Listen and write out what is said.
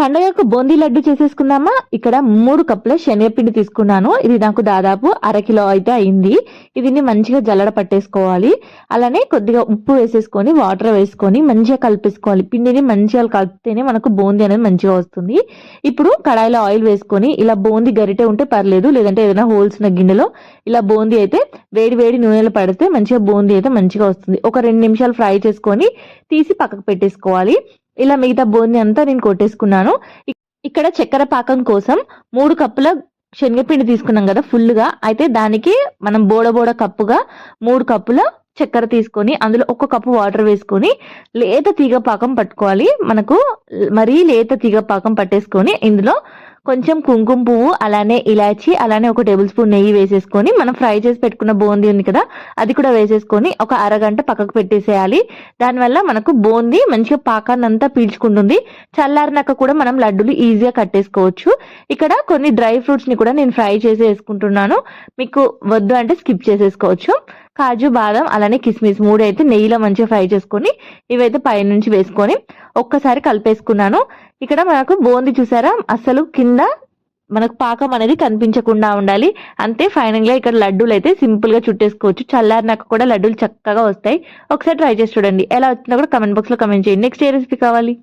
పండగకు బూందీ లడ్డు చేసేసుకుందామా? ఇక్కడ మూడు కప్పుల శనగపిండి తీసుకున్నాను. ఇది నాకు దాదాపు అరకిలో అయితే అయింది. దీన్ని మంచిగా జల్లడ పట్టేసుకోవాలి. అలానే కొద్దిగా ఉప్పు వేసేసుకొని వాటర్ వేసుకొని మంచిగా కలిపేసుకోవాలి. పిండిని మంచిగా కలిపితేనే మనకు బూందీ అనేది మంచిగా వస్తుంది. ఇప్పుడు కడాయిలో ఆయిల్ వేసుకొని ఇలా బూందీ గరిటె ఉంటే పర్లేదు. లేదంటే ఏదైనా హోల్స్ ఉన్న గిన్నెలో ఇలా బూందీ అయితే వేడి వేడి నూనెలో పడితే మంచిగా బూందీ అయితే మంచిగా వస్తుంది. ఒక రెండు నిమిషాలు ఫ్రై చేసుకొని తీసి పక్కకు పెట్టేసుకోవాలి. ఇలా మిగతా బూందీ అంతా నేను కొట్టేసుకున్నాను. ఇక్కడ చక్కెర పాకం కోసం మూడు కప్పుల శనగపిండి తీసుకున్నాం కదా ఫుల్గా అయితే దానికి మనం బోడ బోడ కప్పుగా మూడు కప్పుల చక్కెర తీసుకొని అందులో ఒక కప్పు వాటర్ వేసుకొని లేత తీగ పాకం పట్టుకోవాలి. మనకు మరీ లేత తీగ పాకం పట్టేసుకొని ఇందులో కొంచెం కుంకుమ పువ్వు అలానే ఇలాచి అలానే ఒక టేబుల్ స్పూన్ నెయ్యి వేసేసుకొని మనం ఫ్రై చేసి పెట్టుకున్న బూందీ ఉంది కదా అది కూడా వేసేసుకొని ఒక అరగంట పక్కకు పెట్టేసేయాలి. దానివల్ల మనకు బూందీ మంచిగా పాకాన్నంతా పీల్చుకుంటుంది. చల్లారినాక కూడా మనం లడ్డూలు ఈజీగా కట్టేసుకోవచ్చు. ఇక్కడ కొన్ని డ్రై ఫ్రూట్స్ని కూడా నేను ఫ్రై చేసి వేసుకుంటున్నాను. మీకు వద్దు అంటే స్కిప్ చేసేసుకోవచ్చు. కాజు బాదం అలానే కిస్మిస్ మూడు అయితే నెయ్యిలో మంచిగా ఫ్రై చేసుకొని ఇవైతే పైనుంచి వేసుకొని ఒక్కసారి కలిపేసుకున్నాను. ఇక్కడ మనకు బోంది చూసారా? అసలు కింద మనకు పాకం అనేది కనిపించకుండా ఉండాలి. అంతే ఫైనల్గా ఇక్కడ లడ్డూలు అయితే సింపుల్గా చుట్టేసుకోవచ్చు. చల్లారినాక కూడా లడ్డూలు చక్కగా వస్తాయి. ఒకసారి ట్రై చేసి చూడండి. ఎలా వచ్చిందో కూడా కమెంట్ బాక్స్లో కమెంట్ చేయండి. నెక్స్ట్ ఏ రెసిపీ కావాలి?